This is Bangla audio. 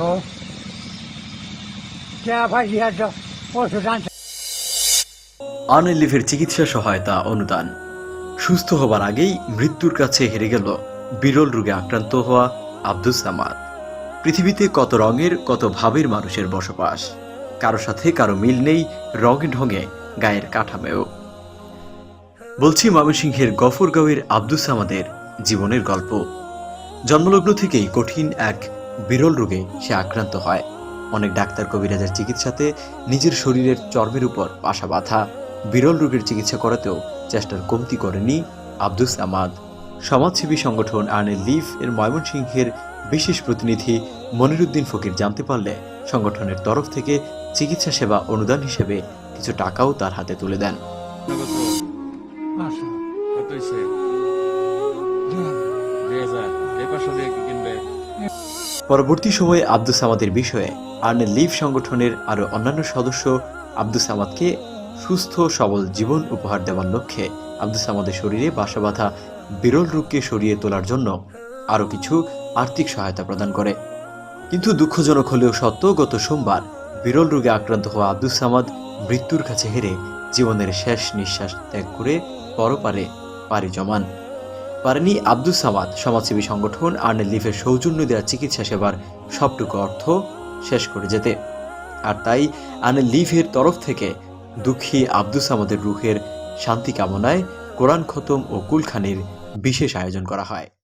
গো। যা ফাঁসি আছে, ওষুধ আনছে। আনলিফের চিকিৎসা সহায়তা অনুদান। সুস্থ হবার আগেই মৃত্যুর কাছে হেরে গেল বিরল রোগে আক্রান্ত হওয়া আব্দুস সামাদ। পৃথিবীতে কত রঙের, কত ভাবের মানুষের বসবাস। কারও সাথে কারও মিল নেই, রঙে ঢঙে, গায়ের কাঠামেও বলছি ময়মনসিংহের গফরগাঁওয়ের আব্দুস সামাদের জীবনের গল্প। জন্মলগ্ন থেকেই কঠিন এক বিরল রোগে সে আক্রান্ত হয়। অনেক ডাক্তার কবিরাজের চিকিৎসাতে নিজের শরীরের চর্মের উপর পাশা বাঁধা বিরল রোগের চিকিৎসা করাতেও চেষ্টার কমতি করেনি আব্দুস সামাদ। সমাজসেবী সংগঠন আর্নে লিফ এর ময়মনসিংহের বিশেষ প্রতিনিধি মনিরুদ্দিন ফকির জানতে পারলে সংগঠনের তরফ থেকে চিকিৎসা সেবা অনুদান হিসেবে কিছু টাকাও তার হাতে তুলে দেন। পরবর্তী সময়ে আব্দুস সামাদের বিষয়ে আর্নে লিভ সংগঠনের আরও অন্যান্য সদস্য আব্দুস সামাদকে সুস্থ, সবল জীবন উপহার দেওয়ার লক্ষ্যে আব্দুস সামাদের শরীরে বাসা বাঁধা বিরল রোগকে সরিয়ে তোলার জন্য আরও কিছু আর্থিক সহায়তা প্রদান করে। কিন্তু দুঃখজনক হলেও সত্য, গত সোমবার বিরল রোগে আক্রান্ত হওয়া আব্দুস সামাদ মৃত্যুর কাছে হেরে জীবনের শেষ নিঃশ্বাস ত্যাগ করে পরপারে পাড়ি জমান। পারেনি আব্দুল সামাদ। সমাজসেবী সংগঠন আর্নে লিফের সৌজন্য দেওয়া চিকিৎসা সেবার সবটুকু অর্থ শেষ করে যেতে। আর তাই আর্নে লিফের তরফ থেকে দুঃখী আব্দুল সামাদের রুহের শান্তি কামনায় কোরআন খতম ও কুলখানির বিশেষ আয়োজন করা হয়।